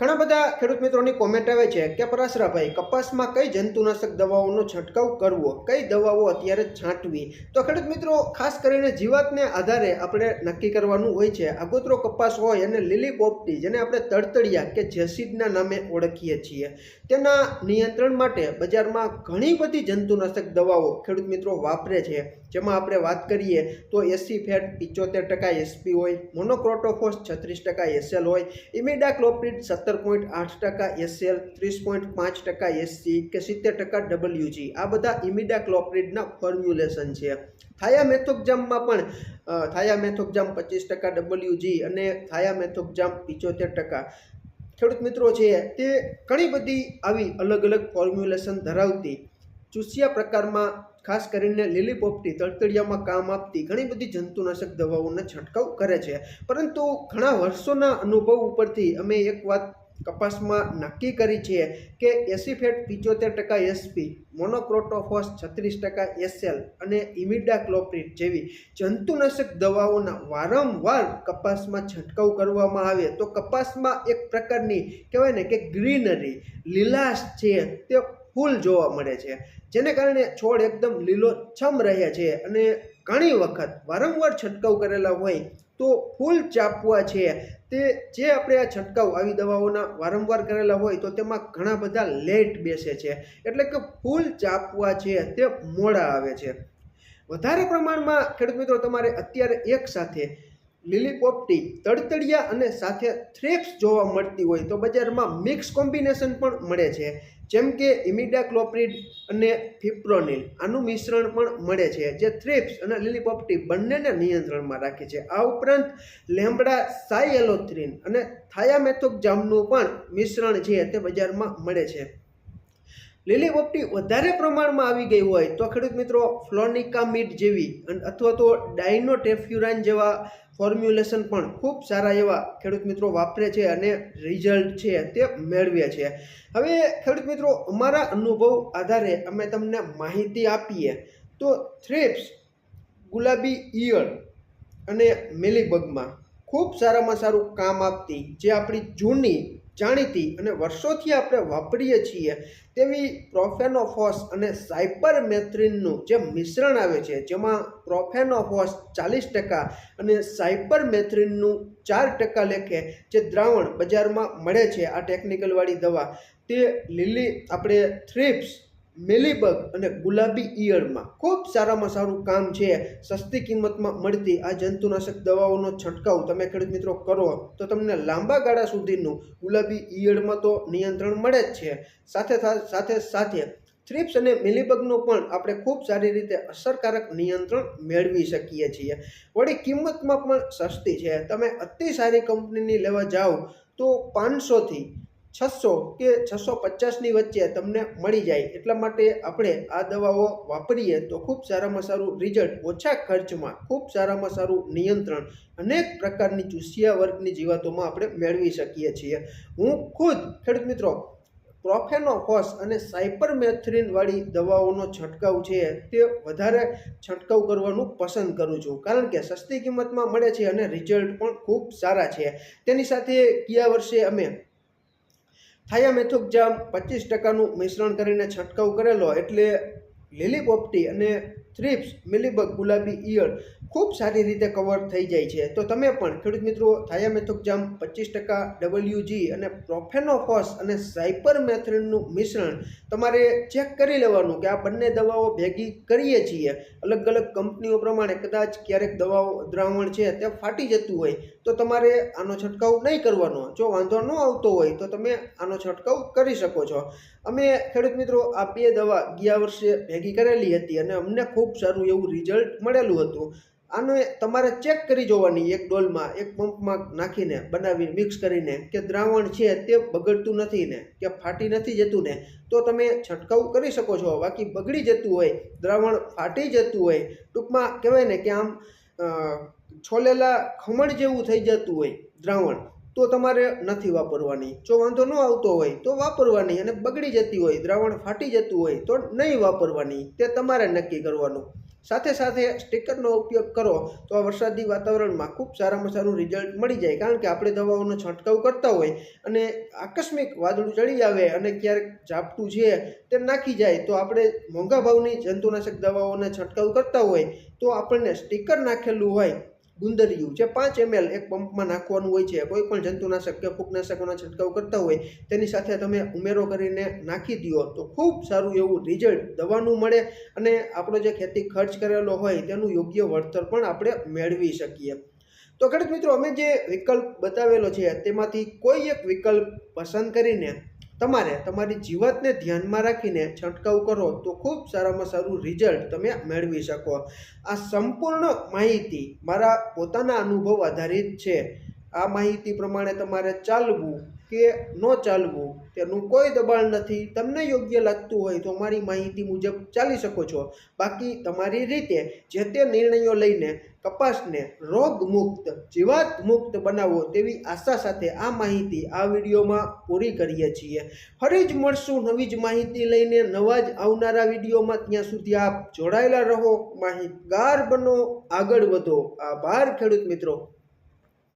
ઘણા બધા ખેડૂત મિત્રોની કોમેન્ટ આવે છે કે પરાશરાભાઈ, કપાસમાં કઈ જંતુનાશક દવાઓનો છંટકાવ કરવો? કઈ દવાઓ અત્યારે છાંટવી? તો ખેડૂત મિત્રો, ખાસ કરીને જીવાતને આધારે આપણે નક્કી કરવાનું હોય છે. આગોતરો કપાસ હોય અને લીલી પોપટી જેને આપણે તડતડિયા કે જેસીડના નામે ઓળખીએ છીએ. તેના નિયંત્રણ માટે બજારમાં ઘણી બધી જંતુનાશક દવાઓ ખેડૂત મિત્રો વાપરે છે. જેમાં આપણે વાત કરીએ તો એસી ફેટ પિચોતેર ટકા એસપી હોય, મોનોક્રોટોફોસ છત્રીસ ટકા એસએલ હોય, ઇમિડાક્લોપ્રિડ સત્તર પોઈન્ટ આઠ ટકા એસએલ, ત્રીસ પોઈન્ટ પાંચ ટકા એસસી કે સિત્તેર ટકા ડબલ્યુજી. આ બધા ઇમિડાક્લોપ્રિડના ફોર્મ્યુલેશન છે. થાયામેથોક્જામમાં પણ થાયા થાયામેથોક્જામ પચીસ ટકા ડબલ્યુજી અને થાયામેથોક્જામ પિચોતેર ટકા. ખેડૂત મિત્રો છે, તે ઘણી બધી આવી અલગ અલગ ફોર્મ્યુલેશન ધરાવતી ચૂસિયા પ્રકારમાં ખાસ કરીને લીલી પોપટી તળતળિયામાં કામ આપતી ઘણી બધી જંતુનાશક દવાઓનો છંટકાવ કરે છે. પરંતુ ઘણા વર્ષોના અનુભવ ઉપરથી અમે એક વાત કપાસમાં નક્કી કરી છે કે એસીફેટ પિચોતેર ટકા એસપી, મોનોક્રોટોફોસ છત્રીસ ટકા એસએલ અને ઇમિડાક્લોપ્રિટ જેવી જંતુનાશક દવાઓના વારંવાર કપાસમાં છંટકાવ કરવામાં આવે તો કપાસમાં એક પ્રકારની કહેવાય ને કે ગ્રીનરી, લીલાશ છે તે ફૂલ જોવા મળે છે. જેને કારણે છોડ એકદમ લીલો છમ રહે છે અને ઘણી વખત વારંવાર છંટકાવ કરેલા હોય તો ફૂલ ચાપવા છે. તે જે આપણે આ છંટકાવ આવી દવાઓના વારંવાર કરેલા હોય તો તેમાં ઘણા બધા લેટ બેસે છે. એટલે કે ફૂલ ચાપવા છે તે મોડા આવે છે. વધારે પ્રમાણમાં ખેડૂત મિત્રો તમારે અત્યારે એક સાથે લીલી પોપટી તડતડિયા અને સાથે થ્રેપ્સ જોવા મળતી હોય તો બજારમાં મિક્સ કોમ્બિનેશન પણ મળે છે. જેમ કે ઇમિડાક્લોપ્રિડ અને ફિપ્રોનિલ, આનું મિશ્રણ પણ મળે છે, જે થ્રેપ્સ અને લીલી પોપટી બંનેને નિયંત્રણમાં રાખે છે. આ ઉપરાંત લેમ્બડા સાયએલોથ્રિન અને થાયામેથોક્જામનું પણ મિશ્રણ છે તે બજારમાં મળે છે. લીલી પોપટી વધારે પ્રમાણમાં આવી ગઈ હોય તો ખેડૂત મિત્રો ફ્લોનિકામિડ જેવી અન- અથવા તો ડાયનોટેફ્યુરાન જેવા ફોર્મ્યુલેશન પણ ખૂબ સારા એવા ખેડૂત મિત્રો વાપરે છે અને રિઝલ્ટ છે તે મેળવે છે. હવે ખેડૂત મિત્રો, અમારા અનુભવ આધારે અમે તમને માહિતી આપીએ તો થ્રેપ્સ ગુલાબી ઈયળ અને મેલીબગમાં ખૂબ સારામાં સારું કામ આપતી જે આપણી જૂની જાણીતી અને વર્ષોથી આપણે વાપરીએ છીએ તેવી પ્રોફેનોફોસ અને સાયપરમેથ્રિનનું જે મિશ્રણ આવે છે, જેમાં પ્રોફેનોફોસ ચાલીસ ટકા અને સાયપરમેથ્રિનનું ચાર ટકા લેખે જે દ્રાવણ બજારમાં મળે છે, આ ટેકનિકલવાળી દવા, તે લીલી આપણે થ્રિપ્સ મેલીબગ અને ગુલાબી ઈયળમાં ખૂબ સારામાં સારું કામ છે. સસ્તી કિંમતમાં મળતી આ જંતુનાશક દવાઓનો છંટકાવ તમે ખેડૂત મિત્રો કરો તો તમને લાંબા ગાળા સુધીનું ગુલાબી ઈયળમાં તો નિયંત્રણ મળે જ છે. સાથે સાથે સાથે થ્રિપ્સ અને મિલીબગનું પણ આપણે ખૂબ સારી રીતે અસરકારક નિયંત્રણ મેળવી શકીએ છીએ. વળી કિંમતમાં પણ સસ્તી છે. તમે અતિ સારી કંપનીની લેવા જાઓ તો પાંચસોથી છસો કે છસો પચાસની વચ્ચે તમને મળી જાય. એટલા માટે આપણે આ દવાઓ વાપરીએ તો ખૂબ સારામાં સારું રિઝલ્ટ ઓછા ખર્ચમાં ખૂબ સારામાં સારું નિયંત્રણ અનેક પ્રકારની ચૂસિયા વર્ગની જીવાતોમાં આપણે મેળવી શકીએ છીએ. હું ખુદ, ખેડૂત મિત્રો, પ્રોફેનોફોસ અને સાયપરમેથ્રિનવાળી દવાઓનો છંટકાવ છે તે વધારે છંટકાવ કરવાનું પસંદ કરું છું. કારણ કે સસ્તી કિંમતમાં મળે છે અને રિઝલ્ટ પણ ખૂબ સારા છે. તેની સાથે ગયા વર્ષે અમે થાયામેથોક્જામ પચીસ ટકાનું મિશ્રણ કરીને છંટકાવ કરેલો, એટલે લીલી પોપટી અને થ્રિપ્સ મિલીબગ ગુલાબી ઈયળ ખૂબ સારી રીતે કવર થઈ જાય છે. તો તમે પણ, ખેડૂત મિત્રો થાયામેથોક્જામ પચીસ ટકા ડબલ્યુજી અને પ્રોફેનોફોસ અને સાયપરમેથ્રિનનું મિશ્રણ તમારે ચેક કરી લેવાનું કે આ બંને દવાઓ ભેગી કરીએ છીએ. અલગ અલગ કંપનીઓ પ્રમાણે કદાચ ક્યારેક દવાઓ દ્રાવણ છે તે ફાટી જતું હોય, તો તમારે આનો છંટકાવ નહીં કરવાનો. જો વાંધો ન આવતો હોય, તો તમે આનો છંટકાવ કરી શકો છો. અમે, ખેડૂત મિત્રો, આ બે દવા ગયા વર્ષે ભેગી કરેલી હતી અને અમને ખૂબ સારું એવું રિઝલ્ટ મળેલું હતું. આને તમારે ચેક કરી જોવાની એક ડોલમાં, એક પંપમાં નાખીને બનાવી મિક્સ કરીને કે દ્રાવણ છે તે બગડતું નથી ને, કે ફાટી નથી જતું ને, તો તમે છંટકાવ કરી શકો છો. બાકી બગડી જતું હોય, દ્રાવણ ફાટી જતું હોય, ટૂંકમાં કહેવાય ને કે આમ છોલેલા ખમણ જેવું થઈ જતું હોય દ્રાવણ, તો તમારે નથી વાપરવાની. જો વાંધો ન આવતો હોય, તો વાપરવાની અને બગડી જતી હોય, દ્રાવણ ફાટી જતું હોય, તો નહીં વાપરવાની. તે તમારે નક્કી કરવાનું. સાથે સાથે સ્ટીકરનો ઉપયોગ કરો તો આ વરસાદી વાતાવરણમાં ખૂબ સારામાં સારું રિઝલ્ટ મળી જાય. કારણ કે આપણે દવાઓનો છંટકાવ કરતા હોય અને આકસ્મિક વાદળું ચડી આવે અને ક્યારેક ઝાપટું છે તે નાખી જાય તો આપણે મોંઘા ભાવની જંતુનાશક દવાઓને છંટકાવ કરતા હોય તો આપણને સ્ટીકર નાખેલું હોય ગુંદરિયું જે પાંચ એમએલ એક પંપમાં નાખવાનું હોય છે, કોઈ પણ જંતુનાશક કે ફૂગનાશકોના છંટકાવ કરતા હોય, તેની સાથે તમે ઉમેરો કરીને નાખી દો તો ખૂબ સારું એવું રિઝલ્ટ દવાનું મળે અને આપણો જે ખેતી ખર્ચ કરેલો હોય તેનું યોગ્ય વળતર પણ આપણે મેળવી શકીએ. તો ખેડૂત મિત્રો, અમે જે વિકલ્પ બતાવેલો છે, તેમાંથી કોઈ એક વિકલ્પ પસંદ કરીને તમારે તમારી જીવાતને ધ્યાનમાં રાખીને છંટકાવ કરો તો ખૂબ સારામાં સારું રિઝલ્ટ તમે મેળવી શકો. આ સંપૂર્ણ માહિતી મારા પોતાના અનુભવ આધારિત છે. આ માહિતી પ્રમાણે તમારે ચાલવું કે ન ચાલવું, તેનું કોઈ દબાણ નથી. તમને યોગ્ય લાગતું હોય તો મારી માહિતી મુજબ ચાલી શકો છો. બાકી તમારી રીતે જે તે નિર્ણયો લઈને કપાસને રોગમુક્ત જીવાત મુક્ત બનાવો તેવી આશા સાથે આ માહિતી આ વિડીયોમાં પૂરી કરીએ છીએ. ફરી જ મળશું નવી જ માહિતી લઈને નવા જ આવનારા વિડીયોમાં. ત્યાં સુધી આપ જોડાયેલા રહો, માહિતગાર બનો, આગળ વધો. આભાર ખેડૂત મિત્રો.